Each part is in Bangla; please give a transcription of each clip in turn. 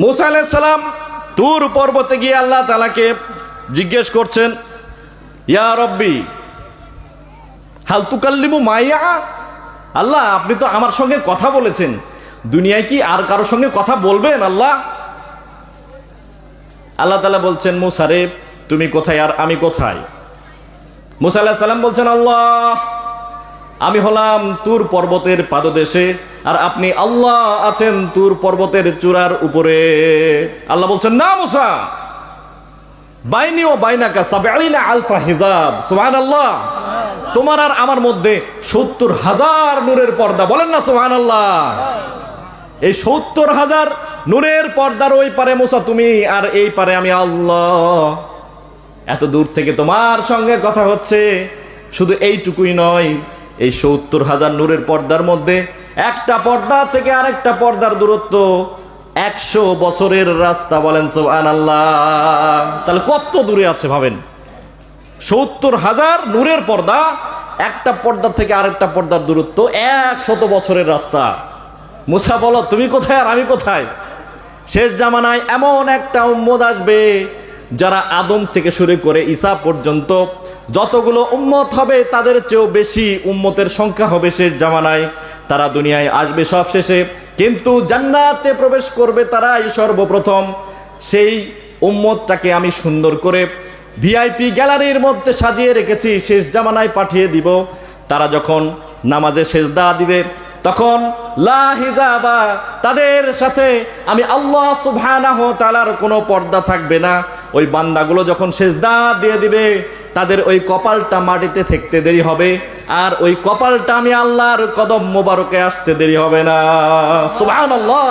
মুসা সালাম তুর পর্বতে গিয়ে আল্লাহ তালাকে জিজ্ঞেস করছেন, ইয়া রব্বি, হাল তুকাল্লিমু মাইয়া? আল্লাহ, আপনি তো আমার সঙ্গে কথা বলেছেন। দুনিয়ায় কি আর কারোর সঙ্গে কথা বলবেন আল্লাহ? আল্লাহ তালা বলছেন মুসারে তুমি কোথায় আর আমি কোথায়? মুসা আল্লাহ সাল্লাম বলছেন, আল্লাহ আমি হলাম তুর পর্বতের পাদদেশে, আর আপনি আল্লাহ আছেন তুর পর্বতের চূড়ার উপরে। আল্লাহ বলছেন, না মুসা, বাইনি ও বাইনাকা সাবেআলিনা আলফা হিজাব। সুবহানাল্লাহ। তোমার আর আমার মধ্যে সত্তর হাজার নূরের পর্দা, বলেন না সুবহানাল্লাহ। এই সত্তর হাজার নূরের পর্দার ওই পারে মুসা তুমি, আর এই পারে আমি আল্লাহ। এত দূর থেকে তোমার সঙ্গে কথা হচ্ছে, শুধু এইটুকুই নয় এই সত্তর হাজার নূরের পর্দার মধ্যে একটা পর্দা থেকে আরেকটা পর্দার দূরত্ব একশো বছরের রাস্তা বলেন সোহান আল্লাহ তাহলে কত দূরে আছে ভাবেন? সত্তর হাজার নূরের পর্দা, একটা পর্দা থেকে আরেকটা পর্দার দূরত্ব এক শত বছরের রাস্তা। মুসা বলো, তুমি কোথায় আর আমি কোথায়? শেষ জামানায় এমন একটা উম্মদ আসবে যারা আদম থেকে শুরু করে ঈসা পর্যন্ত যতগুলো উম্মত হবে তাদের চেয়েও বেশি উম্মতের সংখ্যা হবে শেষ জামানায়। তারা দুনিয়ায় আসবে সব শেষে। কিন্তু জান্নাতে প্রবেশ করবে তারাই সর্বপ্রথম। সেই উম্মতটাকে আমি সুন্দর করে ভিআইপি গ্যালারির মধ্যে সাজিয়ে রেখেছি, শেষ জামানায় পাঠিয়ে দিব। তারা যখন নামাজে শেষ সেজদা দিবে, তখন লা হিজাবা, তাদের সাথে আমি আল্লাহ সুবহানাহু ওয়া তাআলার কোনো পর্দা থাকবে না। ওই বান্দাগুলো যখন শেষ সেজদা দিয়ে দিবে তাদের ওই কপালটা মাটিতে থাকতে দেরি হবে, আর ওই কপালটা আমি আল্লাহর কদম মোবারকে আসতে দেরি হবে না। সুবহানাল্লাহ।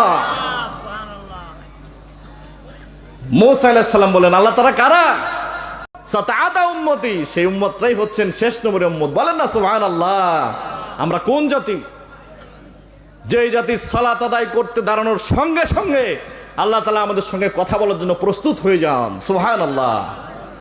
বলেন, আল্লাহ তারা কারা? সেই উম্মতটাই হচ্ছেন শেষ নম্বরের উম্মত। বলেন না, সুবহানাল্লাহ। আমরা কোন জাতি? যেই জাতি সালাত আদায় করতে দাঁড়ানোর সঙ্গে সঙ্গে আল্লাহ তালা আমাদের সঙ্গে কথা বলার জন্য প্রস্তুত হয়ে যান। সুহান আল্লাহ